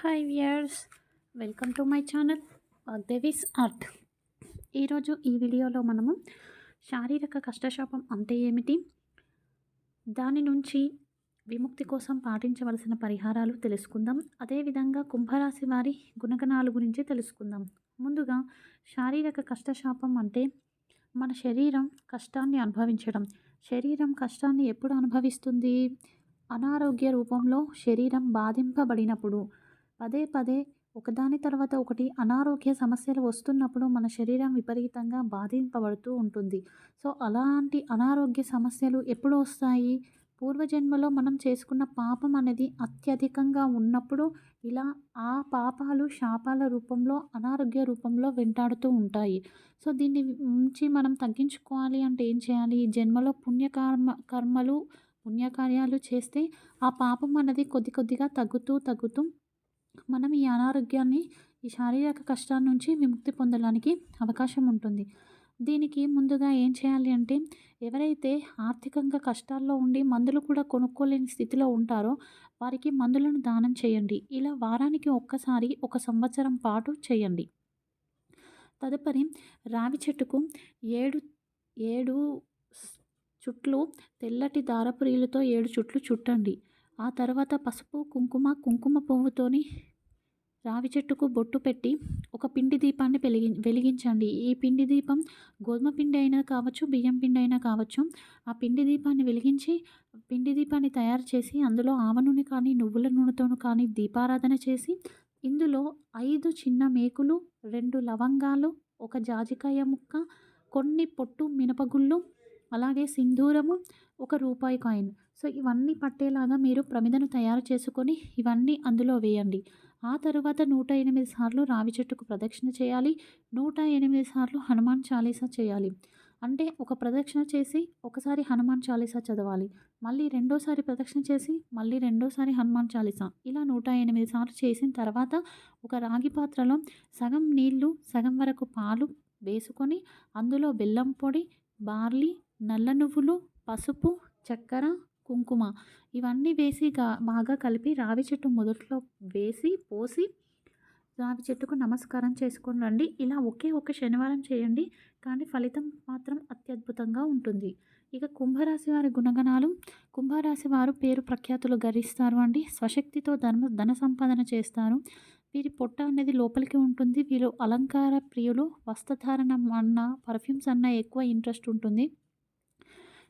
Hi viewers welcome to my channel Devi's art ఈరోజు ఈ వీడియోలో మనము శారీరక కష్టశాపం అంటే ఏమిటి? దాని నుంచి విముక్తి కోసం పాటించవలసిన పరిహారాలు తెలుసుకుందాం. అదేవిధంగా కుంభరాశి వారి గుణగణాల గురించి తెలుసుకుందాం. ముందుగా శారీరక కష్టశాపం అంటే మన శరీరం కష్టాన్ని అనుభవించడం. శరీరం కష్టాన్ని ఎప్పుడు అనుభవిస్తుంది? అనారోగ్య రూపంలో శరీరం బాధింపబడినప్పుడు పదే పదే ఒకదాని తర్వాత ఒకటి అనారోగ్య సమస్యలు వస్తున్నప్పుడు మన శరీరం విపరీతంగా బాధింపబడుతూ ఉంటుంది. సో అలాంటి అనారోగ్య సమస్యలు ఎప్పుడు వస్తాయి? పూర్వజన్మలో మనం చేసుకున్న పాపం అనేది అత్యధికంగా ఉన్నప్పుడు ఇలా ఆ పాపాలు శాపాల రూపంలో అనారోగ్య రూపంలో వెంటాడుతూ ఉంటాయి. సో దీన్ని నుంచి మనం తగ్గించుకోవాలి అంటే ఏం చేయాలి? జన్మలో పుణ్యకర్మ కర్మలు పుణ్యకార్యాలు చేస్తే ఆ పాపం అనేది కొద్ది కొద్దిగా తగ్గుతూ తగ్గుతూ మనం ఈ అనారోగ్యాన్ని ఈ శారీరక కష్టాల నుంచి విముక్తి పొందడానికి అవకాశం ఉంటుంది. దీనికి ముందుగా ఏం చేయాలి అంటే ఎవరైతే ఆర్థికంగా కష్టాల్లో ఉండి మందులు కూడా కొనుక్కోలేని స్థితిలో ఉంటారో వారికి మందులను దానం చేయండి. ఇలా వారానికి ఒక్కసారి ఒక సంవత్సరం పాటు చేయండి. తదుపరి రావి చెట్టుకు ఏడు ఏడు చుట్లు తెల్లటి దారపురీలతో ఏడు చుట్లు చుట్టండి. ఆ తర్వాత పసుపు కుంకుమ కుంకుమ పువ్వుతోని రావి చెట్టుకు బొట్టు పెట్టి ఒక పిండి దీపాన్ని వెలిగి వెలిగించండి. ఈ పిండి దీపం గోధుమ పిండి అయినా కావచ్చు బియ్యం పిండి అయినా కావచ్చు ఆ పిండి దీపాన్ని వెలిగించి పిండి దీపాన్ని తయారు చేసి అందులో ఆవ నూనె కానీ నువ్వుల నూనెతోనూ కానీ దీపారాధన చేసి ఇందులో ఐదు చిన్న మేకులు రెండు లవంగాలు ఒక జాజికాయ ముక్క కొన్ని పొట్టు మినపగుళ్ళు అలాగే సింధూరము ఒక రూపాయి కాయిన్. సో ఇవన్నీ పట్టేలాగా మీరు ప్రమిదను తయారు చేసుకొని ఇవన్నీ అందులో వేయండి. ఆ తరువాత నూట ఎనిమిది సార్లు రావి చెట్టుకు ప్రదక్షిణ చేయాలి. నూట ఎనిమిది సార్లు హనుమాన్ చాలీసా చేయాలి. అంటే ఒక ప్రదక్షిణ చేసి ఒకసారి హనుమాన్ చాలీసా చదవాలి. మళ్ళీ రెండోసారి ప్రదక్షిణ చేసి మళ్ళీ రెండోసారి హనుమాన్ చాలీసా. ఇలా నూట ఎనిమిది సార్లు చేసిన తర్వాత ఒక రాగి పాత్రలో సగం నీళ్ళు సగం వరకు పాలు వేసుకొని అందులో బెల్లం పొడి బార్లీ నల్ల నువ్వులు పసుపు చక్కెర కుంకుమ ఇవన్నీ వేసి బాగా కలిపి రావి చెట్టు మొదట్లో వేసి పోసి రావి చెట్టుకు నమస్కారం చేసుకొని రండి. ఇలా ఒకే ఒక శనివారం చేయండి. కానీ ఫలితం మాత్రం అత్యద్భుతంగా ఉంటుంది. ఇక కుంభరాశి వారి గుణగణాలు. కుంభరాశి వారు పేరు ప్రఖ్యాతులు గరిస్తారు అండి. స్వశక్తితో ధర్మ ధన సంపాదన చేస్తారు. వీరి పొట్ట అనేది లోపలికి ఉంటుంది. వీరు అలంకార ప్రియులు. వస్త్రధారణ అన్న పర్ఫ్యూమ్స్ అన్న ఎక్కువ ఇంట్రెస్ట్ ఉంటుంది.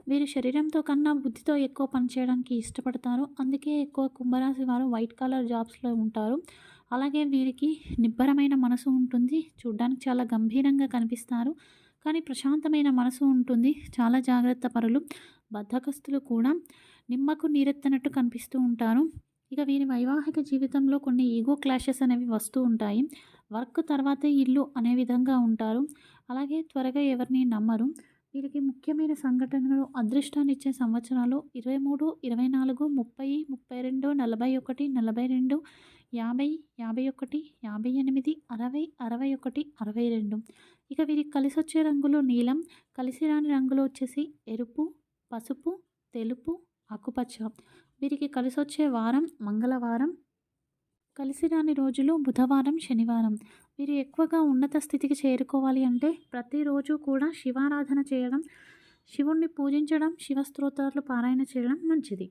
వీరు శరీరంతో కన్నా బుద్ధితో ఎక్కువ పనిచేయడానికి ఇష్టపడతారు. అందుకే ఎక్కువ కుంభరాశి వారు వైట్ కలర్ జాబ్స్లో ఉంటారు. అలాగే వీరికి నిబ్బరమైన మనసు ఉంటుంది. చూడ్డానికి చాలా గంభీరంగా కనిపిస్తారు. కానీ ప్రశాంతమైన మనసు ఉంటుంది. చాలా జాగ్రత్త పరులు బద్ధకస్తులు కూడా నిమ్మకు నీరెత్తనట్టు కనిపిస్తూ ఉంటారు. ఇక వీరి వైవాహిక జీవితంలో కొన్ని ఈగో క్లాషెస్ అనేవి వస్తూ ఉంటాయి. వర్క్ తర్వాతే ఇల్లు అనే విధంగా ఉంటారు. అలాగే త్వరగా ఎవరిని నమ్మరు. వీరికి ముఖ్యమైన సంఘటనలు అదృష్టాన్ని ఇచ్చే సంవత్సరాలు ఇరవై మూడు ఇరవై నాలుగు ముప్పై ముప్పై రెండు నలభై ఒకటి నలభై రెండు యాభై యాభై ఒకటి యాభై ఎనిమిది అరవై అరవై ఒకటి అరవై రెండు ఇక వీరికి కలిసి వచ్చే రంగులు నీలం కలిసి రాని రంగులు వచ్చేసి ఎరుపు పసుపు తెలుపు ఆకుపచ్చ. వీరికి కలిసి వచ్చే వారం మంగళవారం కలిసి రాని రోజులు బుధవారం శనివారం. మీరు ఎక్కువగా ఉన్నత స్థితికి చేరుకోవాలి అంటే ప్రతిరోజు కూడా శివారాధన చేయడం శివుణ్ణి పూజించడం శివస్తోత్రాలు పారాయణ చేయడం మంచిది.